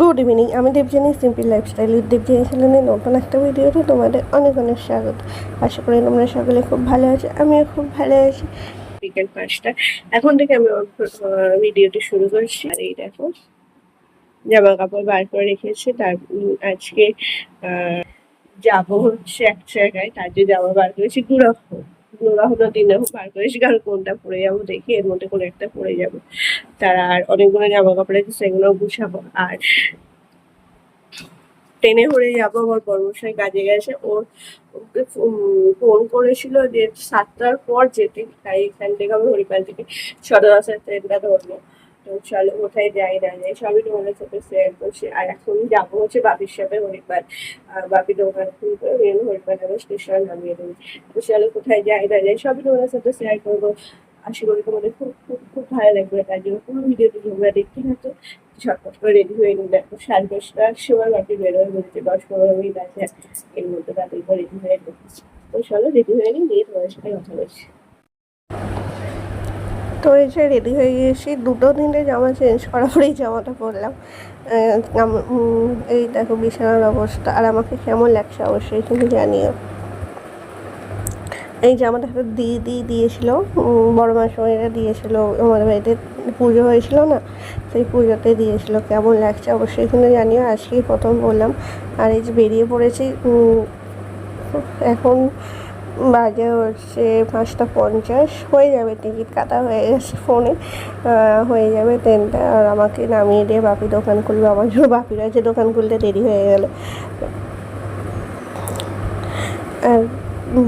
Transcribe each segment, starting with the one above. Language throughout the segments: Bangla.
Good evening. আমি দেবজানি সিম্পল লাইফস্টাইল দেবজানি চ্যানেলের নতুন একটা ভিডিওতে তোমাদের অনেক অনেক স্বাগত। আশা করি তোমরা সকলে খুব ভালো আছো, আমিও খুব ভালো আছি। বিকেল পাঁচটা। এখন থেকে আমি ভিডিওটি শুরু করছি। আর এই দেখো, জামা কাপড় বার করে রেখেছি। তার আজকে যাব হচ্ছে এক জায়গায়। তার যে জামা বার করেছি, গুড়া। হলো দিনে বার করে কোনটা পরে যাব দেখি, এর মধ্যে একটা পরে যাব। তারা আর অনেকগুলো জামা কাপড় আছে সেগুলো গুছাবো। আর ট্রেনে করে যাব, আমার বর্মশাই কাজে গেছে। ওর, ওকে ফোন করেছিল যে সাতটার পর যেতে, তাই এখান থেকে আমি হরিপাল থেকে সদর আসার ট্রেনটা ধরবো। তো চলো কোথায় যাই না যাই সবই তোমাদের সাথে শেয়ার করছি আর এখন যাব হচ্ছে বাপির সাথে হরিপাল আর বাপি দোকান খুলবে মেন হরিপাল আমি স্টেশন নামিয়ে দেবো। তো চলো, কোথায় যাই না যাই, সবই তোমাদের সাথে শেয়ার করব। আশা করি তোমাদের খুব খুব খুব ভালো লাগবে, তার জন্য পুরো ভিডিওটি তোমরা দেখতে থাকো। ঝটপট করে রেডি হয়ে নিই দেখো সাড়ে দশটার সময় বাকি বেরোয়, বলছে দশ পনেরো মিনিট আছে, এর মধ্যে করে রেডি হয়ে তো চলো রেডি হয়ে নিই নিয়ে তোমাদের সাথে কথা বলছি। তো এই যে রেডি হয়ে গিয়েছি। দুটো দিনে জামা চেঞ্জ করার পরেই জামাটা পরলাম। এই দেখো বিছানার অবস্থা। আর আমাকে কেমন লাগছে অবশ্যই কিন্তু জানিও। এই জামাটা একটা দিদি দিয়েছিল বড় মাসিমাইরা দিয়েছিল, আমাদের বাড়িতে পুজো হয়েছিল না? সেই পুজোতে দিয়েছিল। কেমন লাগছে অবশ্যই কিন্তু জানিও। আজকেই প্রথম বললাম। আর এই যে বেরিয়ে পড়েছি এখন বাজে হচ্ছে পাঁচটা পঞ্চাশ। হয়ে যাবে টিকিট কাটা হয়ে গেছে ফোনে। হয়ে যাবে ট্রেনটা আর আমাকে নামিয়ে দিয়ে বাপি দোকান খুলবে। আমার জন্য বাপির আছে, দোকান খুলতে দেরি হয়ে গেল। আর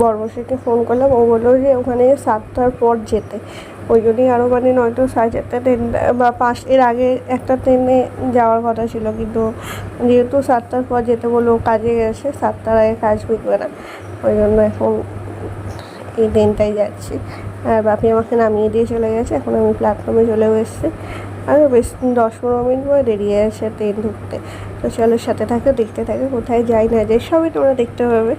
বর্মশাইকে ফোন করলাম। ও বলল যে ওখানে সাতটার পর যেতে। ওই জন্যই আরও মানে নয়তো সাড়ে চারটা ট্রেন বা পাঁচ, এর আগে একটা ট্রেনে যাওয়ার কথা ছিল। কিন্তু যেহেতু সাতটার পর যেতে বলল কাজে গেছে। সাতটার আগে কাজ মিটবে না। ওই জন্য এখন এই ট্রেনটাই যাচ্ছি। আর বাপি আমাকে নামিয়ে দিয়ে চলে গেছে। এখন আমি প্ল্যাটফর্মে চলে এসেছি। আর বেশ দশ পনেরো মিনিট পরে দেরিয়ে আছে ট্রেন ঢুকতে তো চলো সাথে থাকে, দেখতে থাকে, কোথায় যাই না যাই, সবই তোমরা দেখতে পাবে।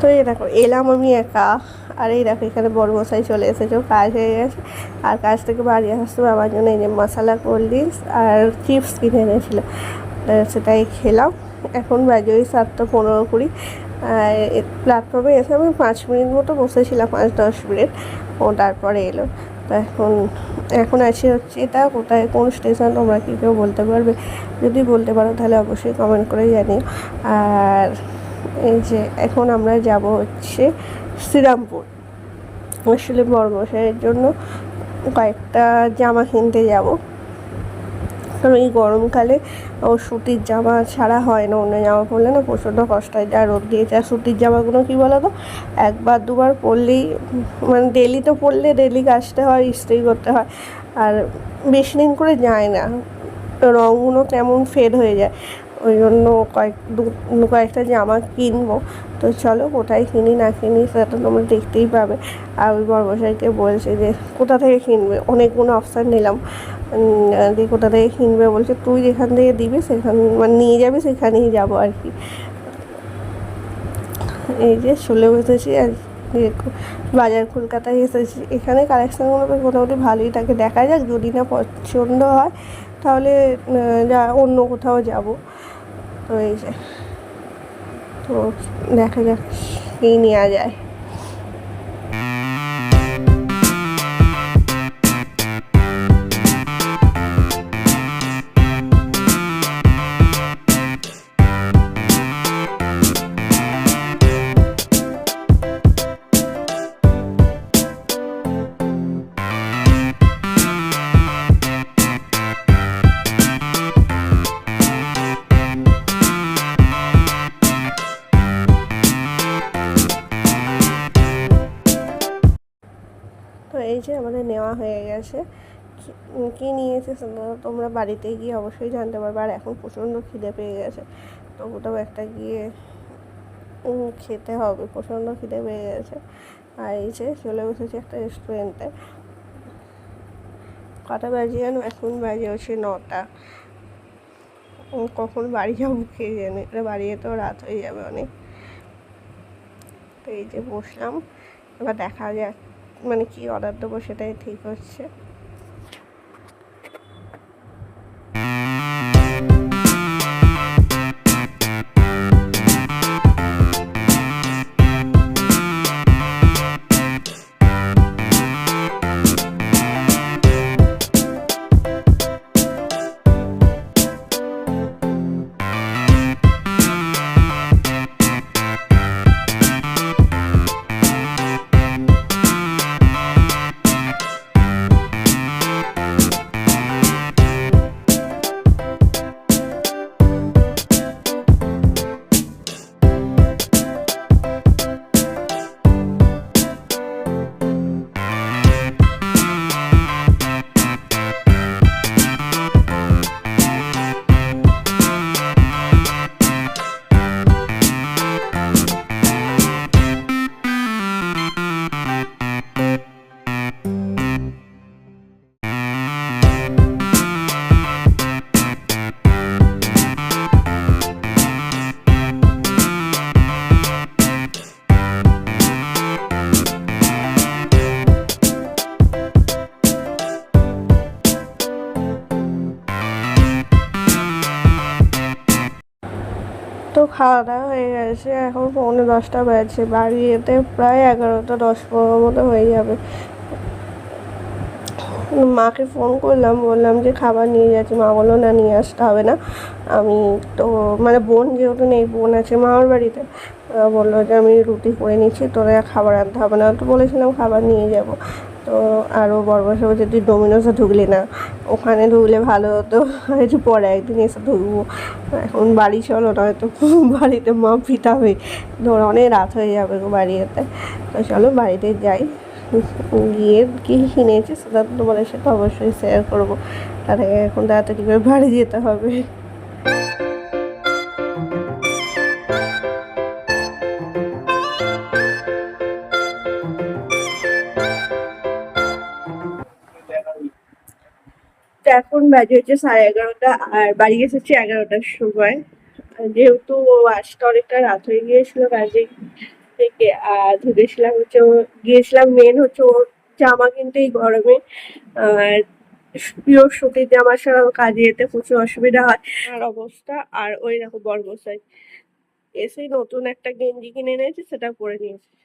তো এই দেখো, এলাম আমি একা। আর এই দেখো, এখানে বড় মশাই চলে এসেছে কাজ হয়ে গেছে। আর কাজ থেকে বাড়ি আসতে আমার জন্য এই যে মশালা কোল্ড ড্রিঙ্কস আর চিপস কিনে এনেছিল। সেটাই খেলাম। এখন বাজে ওই সাতটা পনেরো কুড়ি। আর প্ল্যাটফর্মে এসে আমি পাঁচ মিনিট মতো বসেছিলাম, পাঁচ দশ মিনিট। ও তারপরে এলো। তো এখন এখন আছি হচ্ছে, এটা কোথায়, কোন স্টেশন তোমরা কি কেউ বলতে পারবে? যদি বলতে পারো, তাহলে অবশ্যই কমেন্ট করে জানিও। আর এই যে এখন আমরা যাব হচ্ছে শ্রীরামপুর। আসলে বড়মশাইয়ের জন্য কয়েকটা জামা কিনতে যাব। কারণ এই গরমকালে ও সুতির জামা ছাড়া হয় না, অন্য জামা পরলে না প্রচণ্ড কষ্ট হয়। যা রোদ দিয়েছে, আর সুতির জামাগুলো কী বলো তো একবার দুবার পরলেই মানে ডেলি তো পরলে ডেলি কাচতে হয়, ইস্ত্রি করতে হয়, আর বেশি দিন করে যায় না। রঙগুলো কেমন ফেড হয়ে যায়। ওই জন্য কয়েক কয়েকটা জামা কিনবো। তো চলো কোথায় কিনি না কিনি সেটা তোমরা দেখতেই পাবে। আর ওই বর্মশাইকে বলছে যে, কোথা থেকে কিনবে? অনেকগুলো অপশান নিলাম। দিয়ে কোথা থেকে কিনবে বলছে, তুই যেখান থেকে দিবি সেখান মানে নিয়ে যাবি সেখানেই যাব আর কি। এই যে চলে বসেছি আর বাজার কলকাতায় এসেছি। এখানে কালেকশানগুলো বেশ মোটামুটি ভালোই থাকে। দেখা যাক যদি না পছন্দ হয়, তাহলে যা অন্য কোথাও যাব। তো এই তো দেখা যাক কী নেওয়া যায়। তো এই যে আমাদের নেওয়া হয়ে গেছে। কি- কি নিয়েছে তোমরা বাড়িতে গিয়ে অবশ্যই জানতে পারবে। আর এখন প্রচণ্ড খিদে পেয়ে গেছে। তো কোথাও একটা গিয়ে খেতে হবে। প্রচণ্ড খিদে পেয়ে গেছে। আর এই যে চলে বসেছি একটা রেস্টুরেন্টে কটা বাজে জানো? এখন বাজে হচ্ছে নটা। কখন বাড়ি যাব খেয়ে জানি? এটা বাড়ি যেতেও রাত হয়ে যাবে অনেক। তো এই যে বসলাম। এবার দেখা যাক মানে কি অর্ডার দেবো সেটাই ঠিক হচ্ছে। তো খাওয়া দাওয়া হয়ে গেছে, এখন পৌনে দশটা বাজছে বাড়ি যেতে প্রায় এগারোটা, দশ পনেরো মতো হয়ে যাবে। মাকে ফোন করলাম, বললাম যে খাবার নিয়ে যাচ্ছি। মা বলল, না, নিয়ে আসতে হবে না। আমি তো মানে বোন যেহেতু নেই, বোন আছে মামার বাড়িতে বলল যে আমি রুটি করে নিচ্ছি তোরা খাবার আনতে হবে না। তো বলেছিলাম, খাবার নিয়ে যাব। তো আরও বড় বসে বলছে তুই ডোমিনোসে ঢুকলি না, ওখানে ঢুকলে ভালো হতো, একটু পরে একদিন এসে ঢুকবো। এখন বাড়ি চলো নয়তো বাড়িতে মা পিটাবে ধর অনেক রাত হয়ে যাবে বাড়ি যেতে। তো চলো বাড়িতে যাই, গিয়ে কী কিনেছি সেটা তোমাদের সাথে অবশ্যই শেয়ার করব। আগে এখন তাড়াতাড়ি করে বাড়ি যেতে হবে। এখন বাজে হচ্ছে সাড়ে এগারোটা, আর বাড়ি এসেছি এগারোটার সময়। যেহেতু আসতে অনেকটা রাত হয়ে গিয়েছিল কাজে থেকে, আর ধরেছিলাম হচ্ছে ও- গিয়েছিলাম মেন হচ্ছে ওর জামা কিনতে এই গরমে। পিওর সুতির জামা ছাড়া ওর কাজে যেতে প্রচুর অসুবিধা হয়। আর অবস্থা, আর ওই দেখো বর্গসাই এসেই নতুন একটা গেঞ্জি কিনে এনেছি, সেটা পরে নিয়েছি।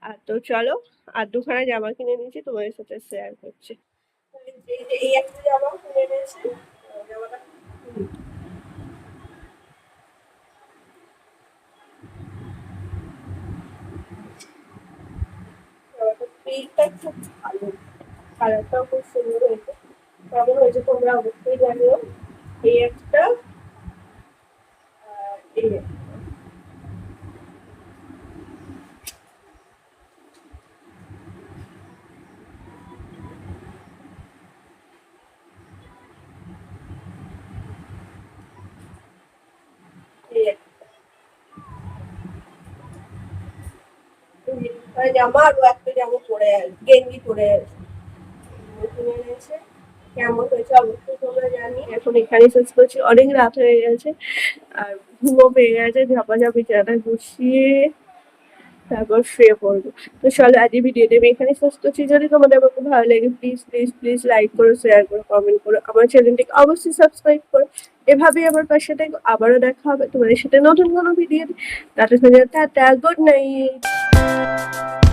আর তো চলো, আর দুখানা জামা কিনে নিয়েছি, তোমাদের সাথে শেয়ার করছি। এই জামা কিনে খুব ভালো। কালারটাও খুব সুন্দর হয়েছে। কেমন হয়েছে তোমরা অবশ্যই জানিও। এই একটা এই একটা। এই একটা। জামা আর একটা জামা পরে গেঞ্জি পরে কেমন হয়েছে অবশ্যই জানি। এখন অনেক রাত হয়ে গেছে, আর ঘুমো গেছে তারপর তো যদি তোমাদের ভালো লাগে প্লিজ প্লিজ প্লিজ লাইক করো শেয়ার করো কমেন্ট করো, আমার চ্যানেলটিকে অবশ্যই সাবস্ক্রাইব করো। এভাবেই আমার পাশে আবারও দেখা হবে তোমাদের সাথে নতুন কোনো video tata tata good night Música